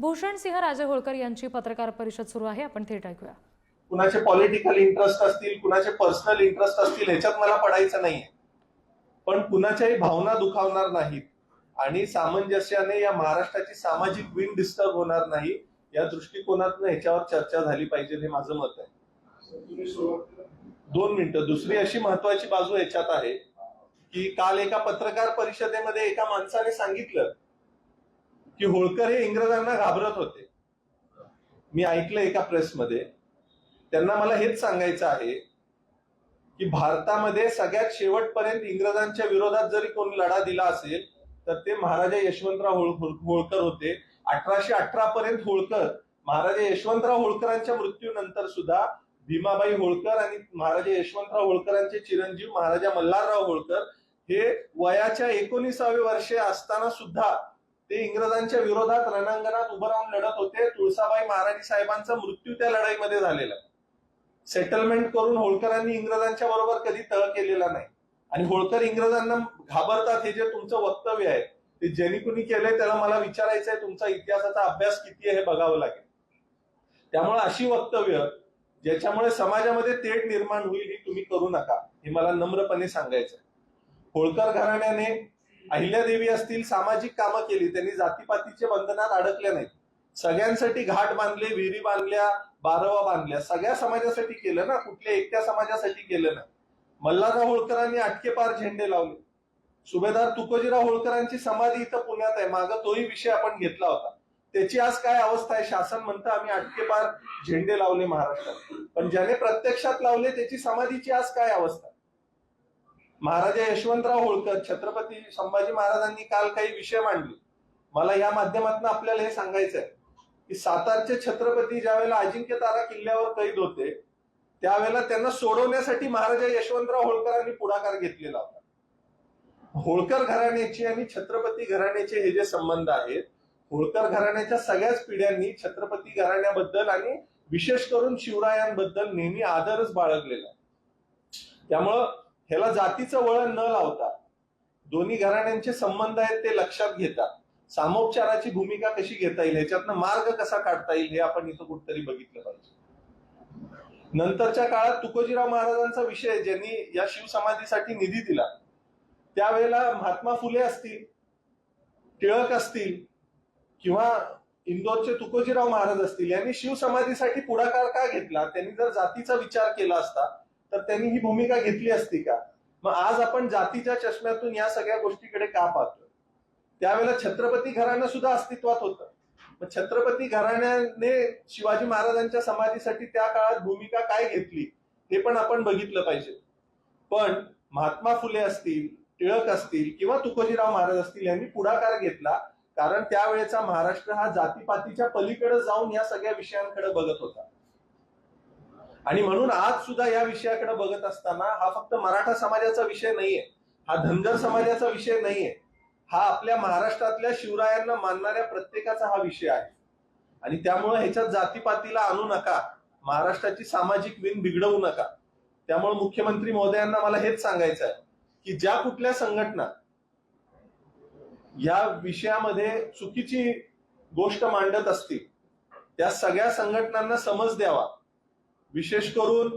भूषण सिंह राजे होळकर यांची पत्रकार परिषद सुरू आहे. आपण थेट ऐकूया. कुणाचे पॉलिटिकल इंटरेस्ट असतील कुणाचे पर्सनल इंटरेस्ट असतील ह्याच्यात मला पडायचं नाहीये. पण कुणाच्याही भावना दुखावणार नाहीत. आणि सामंजस्याने या महाराष्ट्राची सामाजिक विण डिस्टर्ब होणार नाही या दृष्टिकोनातून ह्याच्यावर चर्चा झाली पाहिजे हे माझं मत आहे. दोन मिनिटं. दुसरी अशी महत्वाची बाजू ह्याच्यात आहे की काल एका पत्रकार परिषदेमध्ये एका माणसाने सांगितलं की होळकर हे इंग्रजांना घाबरत होते. मी ऐकलं एका प्रेसमध्ये. त्यांना मला हेच सांगायचं आहे की भारतामध्ये सगळ्यात शेवटपर्यंत इंग्रजांच्या विरोधात जरी कोणी लढा दिला असेल तर ते महाराजा यशवंतराव होळकर होते. अठराशे अठरा पर्यंत होळकर महाराजा यशवंतराव होळकरांच्या मृत्यूनंतर सुद्धा भीमाबाई होळकर आणि महाराजा यशवंतराव होळकरांचे चिरंजीव महाराजा मल्हारराव होळकर हे वयाच्या एकोणीसावे वर्षे असताना सुद्धा ते इंग्रजांच्या विरोधात रणांगणात उभं राहून लढत होते. तुळसाबाई महाराणी साहेबांचा मृत्यू त्या लढाईमध्ये झालेला. सेटलमेंट करून होळकरांनी इंग्रजांच्या बरोबर कधी तळ केलेला नाही. आणि होळकर इंग्रजांना घाबरतात हे जे तुमचं वक्तव्य आहे. ते ज्यांनी कुणी केलंय त्याला मला विचारायचं आहे तुमचा इतिहासाचा अभ्यास किती आहे हे बघावं लागेल. त्यामुळे अशी वक्तव्य ज्याच्यामुळे समाजामध्ये तेढ निर्माण होईल ही तुम्ही करू नका हे मला नम्रपणे सांगायचं होळकर घराण्याने अहिल्यादेवी असतील सामाजिक कामं केली त्यांनी जातीपातीच्या बंधनात अडकल्या नाहीत. सगळ्यांसाठी घाट बांधले विहिरी बांधल्या बारवा बांधल्या. सगळ्या समाजासाठी केलं ना कुठल्या एकट्या समाजासाठी केलं ना. मल्हारराव होळकरांनी अटकेपार झेंडे लावले. सुभेदार तुकोजीराव होळकरांची समाधी इथं पुण्यात आहे. मागं तोही विषय आपण घेतला होता. त्याची आज काय अवस्था आहे? शासन म्हणतं आम्ही अटके पार झेंडे लावले महाराष्ट्रात. पण ज्याने प्रत्यक्षात लावले त्याची समाधीची आज काय अवस्था? आहे? महाराजा यशवंतराव होळकर छत्रपती संभाजी महाराजांनी काल काही विषय मांडले. मला या माध्यमातून आपल्याला हे सांगायचं आहे की सातारचे छत्रपती ज्यावेळेला अजिंक्य तारा किल्ल्यावर कैद होते त्यावेळेला त्यांना सोडवण्यासाठी महाराजा यशवंतराव होळकरांनी पुढाकार घेतलेला होता. होळकर घराण्याची आणि छत्रपती घराण्याचे हे जे संबंध आहेत होळकर घराण्याच्या सगळ्याच पिढ्यांनी छत्रपती घराण्याबद्दल आणि विशेष करून शिवरायांबद्दल नेहमी आदरच बाळगलेला आहे. त्यामुळं ह्याला जातीचं वळण न लावता दोन्ही घराण्यांचे संबंध आहेत ते लक्षात घेता सामोपचाराची भूमिका कशी घेता येईल? याच्यातनं मार्ग कसा काढता येईल हे आपण इथं कुठतरी बघितलं पाहिजे. नंतरच्या काळात तुकोजीराव महाराजांचा विषय ज्यांनी या शिवसमाधीसाठी निधी दिला. त्यावेळेला महात्मा फुले असतील टिळक असतील किंवा इंदोरचे तुकोजीराव महाराज असतील यांनी शिवसमाधीसाठी पुढाकार का घेतला? त्यांनी जर जातीचा विचार केला असता तर त्यांनी ही भूमिका घेतली असती का? मग आज आपण जातीच्या चष्म्यातून या सगळ्या गोष्टीकडे का पाहतोय? त्यावेळेला छत्रपती घराणं सुद्धा अस्तित्वात होतं. मग छत्रपती घराण्याने शिवाजी महाराजांच्या समाधीसाठी त्या काळात भूमिका काय घेतली हे पण आपण बघितलं पाहिजे. पण महात्मा फुले असतील टिळक असतील किंवा तुकोजीराव महाराज असतील यांनी पुढाकार घेतला कारण त्यावेळेचा महाराष्ट्र हा जातीपातीच्या पलीकडे जाऊन या सगळ्या विषयांकडे बघत होता. आणि म्हणून आज सुद्धा या विषयाकडे बघत असताना हा फक्त मराठा समाजाचा विषय नाहीये. हा धनगर समाजाचा विषय नाहीये. हा आपल्या महाराष्ट्रातल्या शिवरायांना मानणाऱ्या प्रत्येकाचा हा विषय आहे. आणि त्यामुळे ह्याच्यात जातीपातीला आणू नका. महाराष्ट्राची सामाजिक विण बिघडवू नका. त्यामुळे मुख्यमंत्री महोदयांना मला हेच सांगायचं आहे की ज्या कुठल्या संघटना या विषयामध्ये चुकीची गोष्ट मांडत असतील त्या सगळ्या संघटनांना समज द्यावा. विशेष करून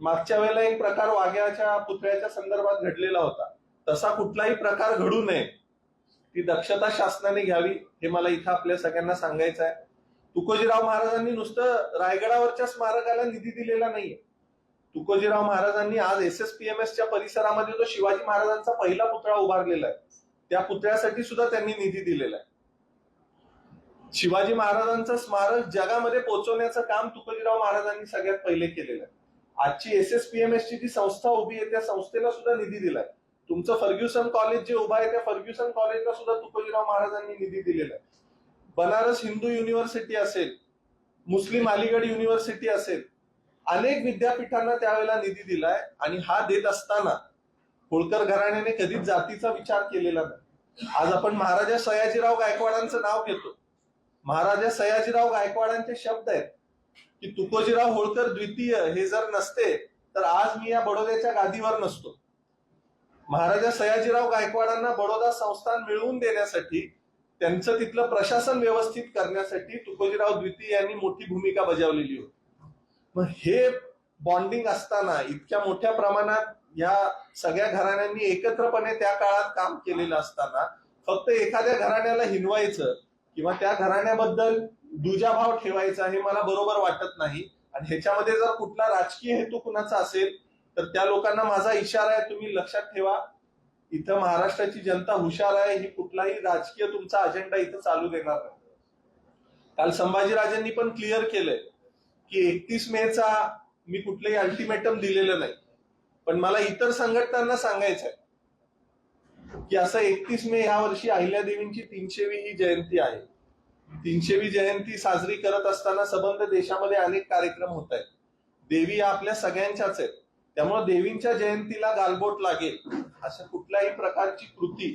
मागच्या वेळेला एक प्रकार वाघ्याच्या पुतळ्याच्या संदर्भात घडलेला होता. तसा कुठलाही प्रकार घडू नये. ती दक्षता शासनाने घ्यावी हे मला इथं आपल्या सगळ्यांना सांगायचं आहे तुकोजीराव महाराजांनी नुसतं रायगडावरच्या स्मारकाला निधी दिलेला नाहीये. तुकोजीराव महाराजांनी आज S S P M S च्या परिसरामध्ये जो शिवाजी महाराजांचा पहिला पुतळा उभारलेला आहे त्या पुतळ्यासाठी सुद्धा त्यांनी निधी दिलेला आहे. शिवाजी महाराजांचं स्मारक जगामध्ये पोहोचवण्याचं काम तुकडीराव महाराजांनी सगळ्यात पहिले केलेलं आहे. आजची S S P M S ची जी संस्था उभी आहे त्या संस्थेला सुद्धा निधी दिलाय. तुमचं फर्ग्युसन कॉलेज जे उभं आहे त्या फर्ग्युसन कॉलेजला सुद्धा तुकडीराव महाराजांनी निधी दिलेला आहे. बनारस हिंदू युनिव्हर्सिटी असेल मुस्लिम अलीगड युनिव्हर्सिटी असेल अनेक विद्यापीठांना त्यावेळेला निधी दिलाय आणि हा देत असताना होळकर घराण्याने कधीच जातीचा विचार केलेला नाही. आज आपण महाराजा सयाजीराव गायकवाडांचं नाव घेतो. महाराजा सयाजीराव गायकवाडांचे शब्द आहेत की तुकोजीराव होळकर द्वितीय हे जर नसते तर आज मी या बडोद्याच्या गादीवर नसतो. महाराजा सयाजीराव गायकवाडांना बडोदा संस्थान मिळवून देण्यासाठी त्यांचं तिथलं प्रशासन व्यवस्थित करण्यासाठी तुकोजीराव द्वितीय यांनी मोठी भूमिका बजावलेली होती. मग हे बॉन्डिंग असताना इतक्या मोठ्या प्रमाणात या सगळ्या घराण्यांनी एकत्रपणे त्या काळात काम केलेलं असताना फक्त एखाद्या घराण्याला हिनवायचं किंवा त्या घराण्याबद्दल दुजाभाव ठेवायचा हे मला बरोबर वाटत नाही. आणि ह्याच्यामध्ये जर कुठला राजकीय हेतू कुणाचा असेल तर त्या लोकांना माझा इशारा आहे तुम्ही लक्षात ठेवा. इथं महाराष्ट्राची जनता हुशार आहे ही कुठलाही राजकीय तुमचा अजेंडा इथं चालू देणार नाही. काल संभाजीराजेंनी पण क्लिअर केलंय की एकतीस मेचा मी कुठलंही अल्टिमेटम दिलेलं नाही. पण मला इतर संघटनांना सांगायचं आहे की असं एकतीस मे ह्या वर्षी अहिल्यादेवींची तीनशेवी ही जयंती आहे. तीनशेवी जयंती साजरी करत असताना सबंध देशामध्ये अनेक कार्यक्रम होत आहेत. देवी आपल्या सगळ्यांच्याच आहेत. त्यामुळे देवींच्या जयंतीला गालबोट लागेल अशा कुठल्याही प्रकारची कृती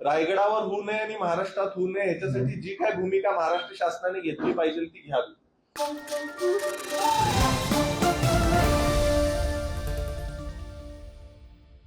रायगडावर होऊ नये आणि महाराष्ट्रात होऊ नये याच्यासाठी जी काय भूमिका महाराष्ट्र शासनाने घेतली पाहिजे ती घ्यावी.